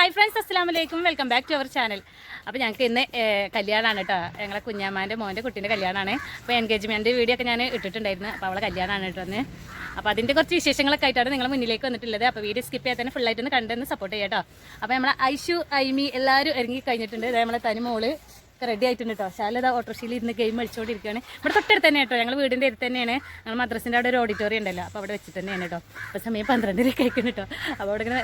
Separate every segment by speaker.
Speaker 1: Hi friends അസ്സാം വലൈക്കും welcome back to our channel അപ്പോൾ ഞങ്ങൾക്ക് ഇന്ന് കല്യാണമാണ് കേട്ടോ ഞങ്ങളെ കുഞ്ഞാമാന്റെ മോന്റെ കുട്ടീന്റെ കല്യാണമാണ് അപ്പോൾ എൻഗേജ്മെന്റ് വീഡിയോ ഒക്കെ ഞാൻ ഇട്ടിട്ടുണ്ടായിരുന്നു. അപ്പോൾ അവളെ കല്യാണമാണ് കേട്ടോ ഒന്ന് അപ്പോൾ അതിന്റെ കുറച്ച് വിശേഷങ്ങളൊക്കെ ആയിട്ടാണ് നിങ്ങൾ മുന്നിലേക്ക് വന്നിട്ടുള്ളത്. അപ്പോൾ വീഡിയോ സ്കിപ്പ് ചെയ്യാൻ തന്നെ ഫുള്ളായിട്ടൊന്ന് കണ്ടെന്ന് സപ്പോർട്ട് ചെയ്യാം കേട്ടോ അപ്പോൾ നമ്മളെ ഐഷു ഐമി എല്ലാവരും ഇറങ്ങി കഴിഞ്ഞിട്ടുണ്ട്. അതായത് നമ്മളെ തനി മോൾ റെഡി ആയിട്ടുണ്ട് കേട്ടോ ശാലത ഓട്ടോറിക്ഷയിൽ ഇരുന്ന് ഗെയിം കളിച്ചുകൊണ്ടിരിക്കുകയാണ് ഇവിടെ തൊട്ടടുത്ത് തന്നെ കേട്ടോ ഞങ്ങൾ വീടിന്റെ അടുത്ത് തന്നെയാണ്. ഞങ്ങൾ മദ്രസിന്റെ അവിടെ ഒരു ഓഡിറ്റോറിയം ഉണ്ടല്ലോ. അപ്പോൾ അവിടെ വെച്ചിട്ട് തന്നെയാണ് കേട്ടോ അപ്പോൾ സമയം പന്ത്രണ്ടരയ്ക്ക് കഴിക്കുന്നു കേട്ടോ അപ്പോൾ അവിടെ ഇങ്ങനെ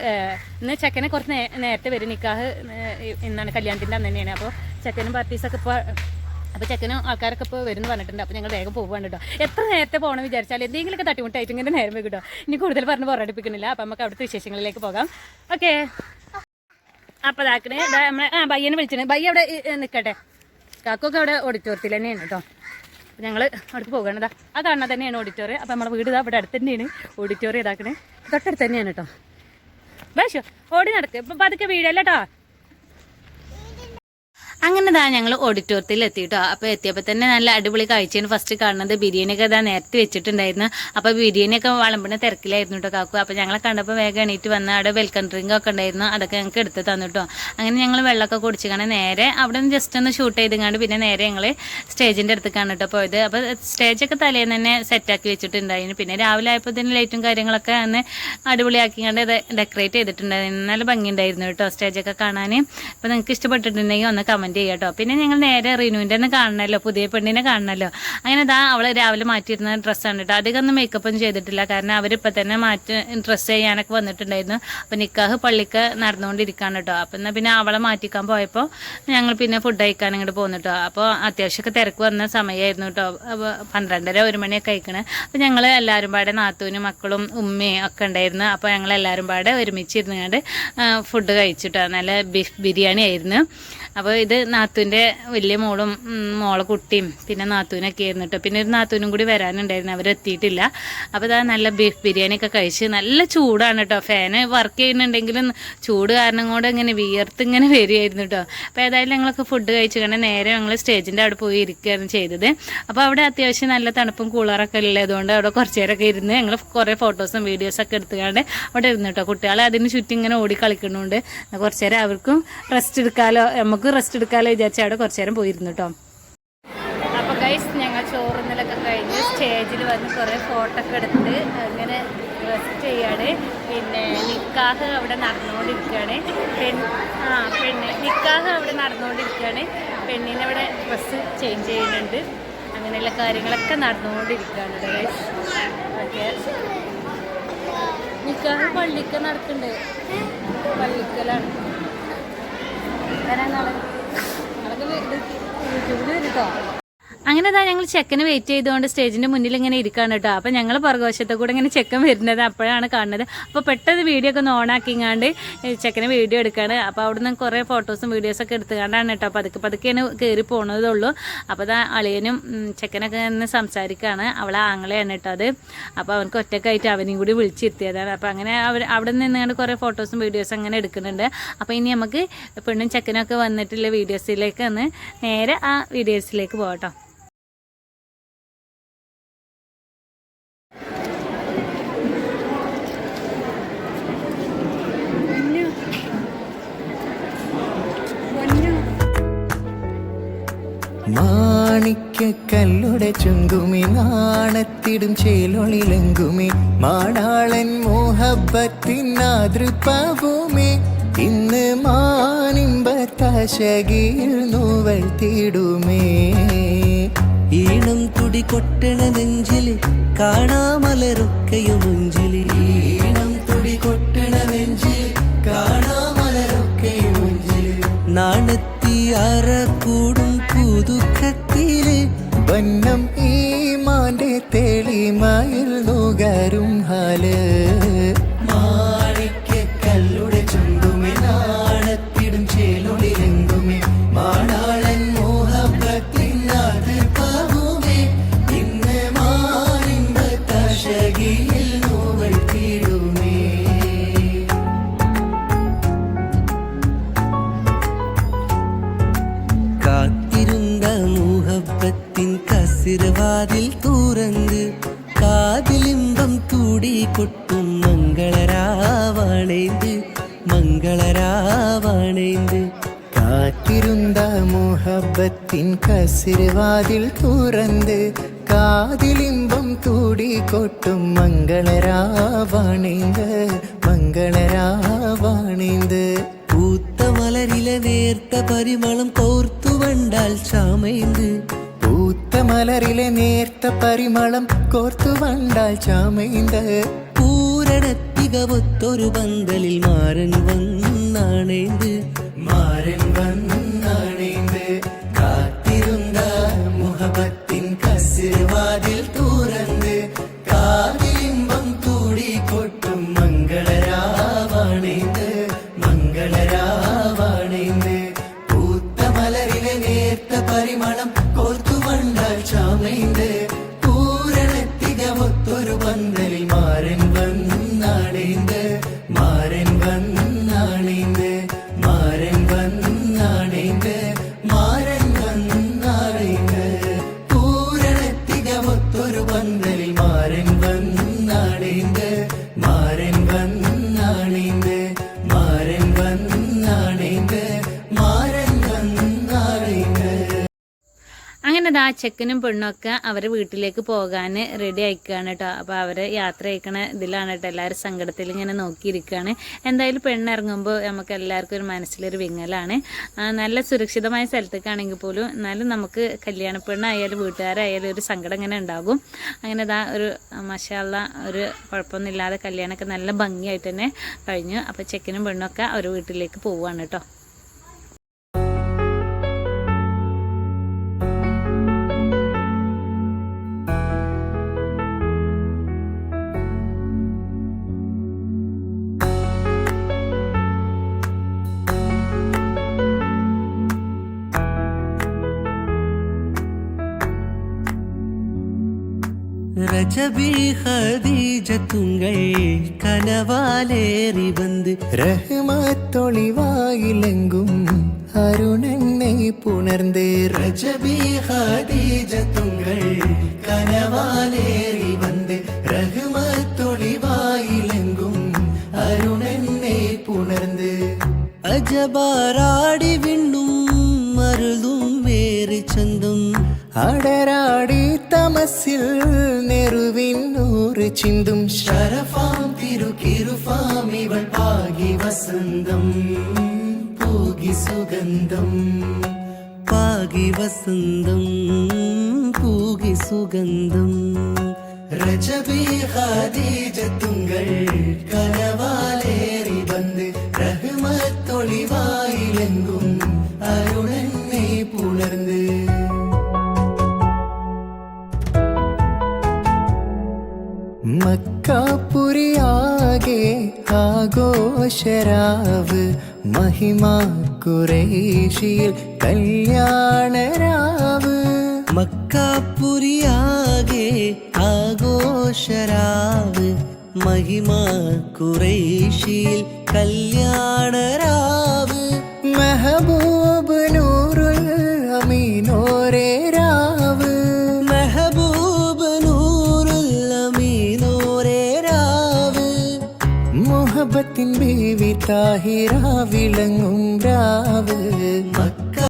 Speaker 1: ഇന്ന് ചെക്കനെ കുറച്ച് നേരത്തെ വരും. നിക്കാഹ് ഇന്നാണ് കല്യാണത്തിന്റെ അന്ന് തന്നെയാണ്. അപ്പോൾ ചെക്കനും പാർട്ടീസൊക്കെ ഇപ്പോൾ അപ്പോൾ ചെക്കനും ആൾക്കാരൊക്കെ ഇപ്പോൾ വരുന്നു പറഞ്ഞിട്ടുണ്ട്. അപ്പോൾ ഞങ്ങൾ വേഗം പോകുവാണ് കേട്ടോ എത്ര നേരത്തെ പോകണം വിചാരിച്ചാൽ എന്തെങ്കിലുമൊക്കെ തട്ടിമുട്ടായിട്ട് ഇങ്ങനെ നേരം കേട്ടോ ഇനി കൂടുതൽ പറഞ്ഞ് പുറടിപ്പിക്കുന്നില്ല അപ്പോൾ നമുക്ക് അവിടുത്തെ വിശേഷങ്ങളിലേക്ക് പോകാം. ഓക്കെ. അപ്പോൾ ഇതാക്കണേ ഇതാ നമ്മളെ ആ ബയ്യനെ വിളിച്ചിട്ട് ബയ്യ അവിടെ നിൽക്കട്ടെ കാക്കൊക്കെ അവിടെ ഓഡിറ്റോറിയത്തിൽ തന്നെയാണ് കേട്ടോ. അപ്പോൾ ഞങ്ങൾ അവിടേക്ക് പോകണതാ ആ കാണുന്നത് തന്നെയാണ് ഓഡിറ്റോറിയം അപ്പോൾ നമ്മുടെ വീട് അവിടെ അടുത്ത് തന്നെയാണ് ഓഡിറ്റോറിയം ഇതാക്കണേ. തൊട്ടടുത്ത് തന്നെയാണ് കേട്ടോ. ബേശോ ഓടി നടക്കുക ഇപ്പം പതുക്കെ വീഴല്ല കേട്ടോ അങ്ങനെ ദാ ഞങ്ങൾ ഓഡിറ്റോറിയത്തിൽ എത്തിയിട്ടോ അപ്പോൾ എത്തിയപ്പോൾ തന്നെ നല്ല അടിപൊളി കാഴ്ചയാണ്. ഫസ്റ്റ് കാണുന്നത് ബിരിയാണിയൊക്കെ ഇതാ നേരത്തെ വെച്ചിട്ടുണ്ടായിരുന്നു. അപ്പോൾ ബിരിയാണിയൊക്കെ വളമ്പിന് തിരക്കിലായിരുന്നു കേട്ടോ കാക്കു. അപ്പോൾ ഞങ്ങളെ കണ്ടപ്പോൾ വേഗം എണീറ്റ് വന്ന അവിടെ വെൽക്കം ഡ്രിങ്ക് ഒക്കെ ഉണ്ടായിരുന്നു. അതൊക്കെ ഞങ്ങൾക്ക് എടുത്ത് തന്നു കേട്ടോ അങ്ങനെ ഞങ്ങൾ വെള്ളമൊക്കെ കുടിച്ചിങ്ങനെ നേരെ അവിടെ നിന്ന് ജസ്റ്റ് ഒന്ന് ഷൂട്ട് ചെയ്തുകൊണ്ട് പിന്നെ നേരെ ഞങ്ങൾ സ്റ്റേജിന്റെ അടുത്ത് കേട്ടോ പോയത്. അപ്പോൾ സ്റ്റേജൊക്കെ തലേന്ന് തന്നെ സെറ്റാക്കി വെച്ചിട്ടുണ്ടായിരുന്നു. പിന്നെ രാവിലെ ആയപ്പോൾ തന്നെ ലൈറ്റും കാര്യങ്ങളൊക്കെ അന്ന് അടിപൊളിയാക്കി കണ്ട് ഡെക്കറേറ്റ് ചെയ്തിട്ടുണ്ടായിരുന്നു. നല്ല ഭംഗിയുണ്ടായിരുന്നു കേട്ടോ സ്റ്റേജൊക്കെ കാണാൻ അപ്പോൾ നിങ്ങൾക്ക് ഇഷ്ടപ്പെട്ടിട്ടുണ്ടെങ്കിൽ ഒന്ന് കമന്റ് ചെയ്യുക കേട്ടോ പിന്നെ ഞങ്ങൾ നേരെ റിനുവിന്റെ തന്നെ കാണണമല്ലോ പുതിയ പെണ്ണിനെ കാണണമല്ലോ അങ്ങനെ ഇതാ അവൾ രാവിലെ മാറ്റിയിരുന്ന ഡ്രസ്സാണ് കേട്ടോ. അധികം ഒന്നും മേക്കപ്പ് ഒന്നും ചെയ്തിട്ടില്ല. കാരണം അവരിപ്പോൾ തന്നെ മാറ്റി ഡ്രസ്സ് ചെയ്യാനൊക്കെ വന്നിട്ടുണ്ടായിരുന്നു. അപ്പം നിക്കാഹ് പള്ളിക്ക് നടന്നുകൊണ്ടിരിക്കുകയാണ് കേട്ടോ. അപ്പം എന്നാൽ പിന്നെ അവളെ മാറ്റിക്കാൻ പോയപ്പോൾ ഞങ്ങൾ പിന്നെ ഫുഡ് കഴിക്കാൻ ഇങ്ങോട്ട് പോന്നു കേട്ടോ. അപ്പോൾ അത്യാവശ്യമൊക്കെ തിരക്ക് വന്ന സമയമായിരുന്നു കേട്ടോ. പന്ത്രണ്ടര ഒരു മണിയൊക്കെ കഴിക്കണേ അപ്പം ഞങ്ങൾ എല്ലാവരും പാടെ നാത്തൂനും മക്കളും ഉമ്മയും ഒക്കെ ഉണ്ടായിരുന്നു. അപ്പോൾ ഞങ്ങൾ എല്ലാവരും പാടെ ഒരുമിച്ചിരുന്നുകൊണ്ട് ഫുഡ് കഴിച്ചിട്ടോ നല്ല ബീഫ് ബിരിയാണി ആയിരുന്നു. അപ്പോൾ ഇത് നാത്തൂന്റെ വലിയ മോളും മോളെ കുട്ടിയും പിന്നെ നാത്തൂനൊക്കെ ആയിരുന്നു കേട്ടോ പിന്നെ ഒരു നാത്തൂനും കൂടി വരാനുണ്ടായിരുന്നു അവരെത്തിയിട്ടില്ല. അപ്പോൾ ഇതാ നല്ല ബീഫ് ബിരിയാണി ഒക്കെ കഴിച്ച് നല്ല ചൂടാണ് കേട്ടോ ഫാന് വർക്ക് ചെയ്യുന്നുണ്ടെങ്കിലും ചൂട് കാരണം കൊണ്ട് ഇങ്ങനെ വിയർത്ത് ഇങ്ങനെ വരികയായിരുന്നു കേട്ടോ അപ്പോൾ ഏതായാലും ഞങ്ങളൊക്കെ ഫുഡ് കഴിച്ചു കണ്ട് നേരെ ഞങ്ങൾ സ്റ്റേജിന്റെ അവിടെ പോയി ഇരിക്കുകയാണ് ചെയ്തത്. അപ്പോൾ അവിടെ അത്യാവശ്യം നല്ല തണുപ്പും കൂളറൊക്കെ ഉള്ളതുകൊണ്ട് അവിടെ കുറച്ച് നേരമൊക്കെ ഇരുന്ന് ഞങ്ങൾ കുറേ ഫോട്ടോസും വീഡിയോസൊക്കെ എടുത്തുകൊണ്ട് അവിടെ ഇരുന്നു കേട്ടോ കുട്ടികളെ അതിന് ചുറ്റും ഇങ്ങനെ ഓടി കളിക്കുന്നുണ്ട്. കുറച്ച് നേരം അവർക്കും റെസ്റ്റ് എടുക്കാലോ നമുക്ക് റെസ്റ്റ് എടുക്കാലോ വിചാരിച്ച അവിടെ കുറച്ചു നേരം പോയിരുന്നു കേട്ടോ അപ്പോൾ ഗൈസ് ഞങ്ങൾ ചോറുന്നലൊക്കെ കഴിഞ്ഞ് സ്റ്റേജിൽ വന്ന് കുറേ ഫോട്ടോ ഒക്കെ എടുത്ത് അങ്ങനെ റെസ്റ്റ് ചെയ്യാണ്. പിന്നെ നിക്കാഹ് അവിടെ നടന്നുകൊണ്ടിരിക്കുകയാണ്. പെൺ ആ പെണ്ണ് നിക്കാഹ് അവിടെ നടന്നുകൊണ്ടിരിക്കുകയാണ്. പെണ്ണിനെ അവിടെ ഡ്രസ്സ് ചേഞ്ച് ചെയ്യുന്നുണ്ട്. അങ്ങനെയുള്ള കാര്യങ്ങളൊക്കെ നടന്നുകൊണ്ടിരിക്കുകയാണ് ഗൈസ് ഓക്കെ. നിക്കാഹ് പള്ളിക്ക് നടക്കുന്നുണ്ട്. പള്ളിക്കലാണ്. യൂട്യൂബിൽ വരും കേട്ടോ അങ്ങനെ ഞങ്ങൾ ചെക്കന് വെയിറ്റ് ചെയ്തുകൊണ്ട് സ്റ്റേജിന്റെ മുന്നിൽ ഇങ്ങനെ ഇരിക്കാണ് കേട്ടോ. അപ്പൊ ഞങ്ങൾ പുറകുവശത്തെ കൂടെ ഇങ്ങനെ ചെക്കൻ വരുന്നത് അപ്പോഴാണ് കാണുന്നത്. അപ്പൊ പെട്ടെന്ന് വീഡിയോ ഒക്കെ ഒന്ന് ഓണാക്കിങ്ങാണ്ട് ചെക്കന് വീഡിയോ എടുക്കാണ്. അപ്പോൾ അവിടുന്ന് കുറെ ഫോട്ടോസും വീഡിയോസും ഒക്കെ എടുത്തുകൊണ്ടാണ് കേട്ടോ. പതുക്കെ പതുക്കെയാണ് കയറി പോണതുള്ളൂ. അപ്പൊ ഇതാ അളിയനും ചെക്കനൊക്കെ നിന്ന് സംസാരിക്കാണ്. അവളെ ആങ്ങളെയാണ് കേട്ടോ അത്. അപ്പൊ അവർക്ക് ഒറ്റക്കായിട്ട് അവനെയും കൂടി വിളിച്ചിരുത്തിയതാണ്. അപ്പൊ അങ്ങനെ അവർ അവിടെ നിന്നുകൊണ്ട് കുറെ ഫോട്ടോസും വീഡിയോസും അങ്ങനെ എടുക്കുന്നുണ്ട്. അപ്പൊ ഇനി നമുക്ക് പെണ്ണും ചെക്കനൊക്കെ വന്നിട്ടുള്ള വീഡിയോസിലേക്ക് ഒന്ന് നേരെ ആ വീഡിയോസിലേക്ക് പോകട്ടോ
Speaker 2: മാണിക്കല്ലുടെ ചുങ്കുമി നാണത്തിടും ചേലൊളിലെങ്കുമി. മാടാളൻ മോഹബത്തിൻ മാതൃപ്പഭൂമി ഇന്ന് മാനിമ്പത്തശകിൽ നൂവൽ തീടുമേ.
Speaker 3: ഈണം തുടി കൊട്ടണ നെഞ്ചിൽ കാണാമലരൊക്കെയും മുഞ്ചിൽ
Speaker 2: ഈണം തുടി കൊട്ടണ നെഞ്ചിൽ കാണാമലരൊക്കെയും മുഞ്ചിൽ
Speaker 3: അറക്കൂടും കൂടും പുതുക്കത്തിൽ
Speaker 2: വന്നം ഈ മാന്റെ തെളിമയിൽ നുകരും ഹാൽ. கலந்த முகப்பத்தின் கசிறுவாதில் துறந்து காதிலிம்பம் தூடி கொட்டும் மங்களராவணிந்து மங்களராவணிந்து. பூத்த மலரில நேர்த்த பரிமளம் கோர்த்து வண்டால் சாமைந்து. பூத்த மலரில நேர்த்த பரிமளம் கோர்த்து வண்டால் சாமைந்த. பூரணத்திக ஒத்தொரு பந்தலில் மாறன் வந்து.
Speaker 1: അങ്ങനെ ആ ചെക്കനും പെണ്ണും ഒക്കെ അവരെ വീട്ടിലേക്ക് പോകാൻ റെഡി ആയിക്കുകയാണ് കേട്ടോ അപ്പോൾ അവർ യാത്ര അയക്കണ ഇതിലാണ് കേട്ടോ എല്ലാവരും സങ്കടത്തിൽ ഇങ്ങനെ നോക്കിയിരിക്കുകയാണ് എന്തായാലും പെണ്ണ് ഇറങ്ങുമ്പോൾ നമുക്ക് എല്ലാവർക്കും ഒരു മനസ്സിലൊരു വിങ്ങലാണ്. നല്ല സുരക്ഷിതമായ സ്ഥലത്തേക്കാണെങ്കിൽ പോലും എന്നാലും നമുക്ക് കല്യാണ പെണ്ണായാലും വീട്ടുകാരായാലും ഒരു സങ്കടം ഇങ്ങനെ ഉണ്ടാകും. അങ്ങനെ ദാ ഒരു മഷാള്ള ഒരു കുഴപ്പമൊന്നുമില്ലാതെ കല്യാണമൊക്കെ നല്ല ഭംഗിയായിട്ട് തന്നെ കഴിഞ്ഞു. അപ്പോൾ ചെക്കനും പെണ്ണും ഒക്കെ അവർ വീട്ടിലേക്ക് പോവുകയാണ് കേട്ടോ
Speaker 3: அஜபி ஹதீஜ துங்கள் கனவாலேறி
Speaker 2: வந்து ரஹ்மத்தொழிவாயிலெங்கும் அருணனை புணர்ந்து ரஜபி ஹதீஜ துங்கள் கனவாலேறி வந்து ரஹ்மத்தொழிவாயிலெங்கும்
Speaker 3: அருணனை புணர்ந்து. அஜபாராடி விண்ணும் மருளும்
Speaker 2: வேறு சந்தும். அடராடி തമസിൽ നെറുവിൻ നൂറ് ചിന്തും ശരഫാം തിരുക്കിരുഫാം ഇവൾ പാകി വസന്തം പൂകി സുഗന്ധം
Speaker 3: പാകി വസന്തം പൂകി സുഗന്ധം
Speaker 2: രജബി ഖദീജത്തുങ്കൾ കനവാലേറി വന്ന് റഹ്മത്തൊളിവായിലെങ്കും ആഘോഷരാവ് മഹിമ കുറേശിയിൽ കല്യാണരാവ്.
Speaker 3: മക്കാപ്പുരിയാകെ ആഘോഷരാവ് മഹിമ കുറേശിയിൽ കല്യാണരാവ്.
Speaker 2: മുഹബത്തിൻ വിളങ്ങും.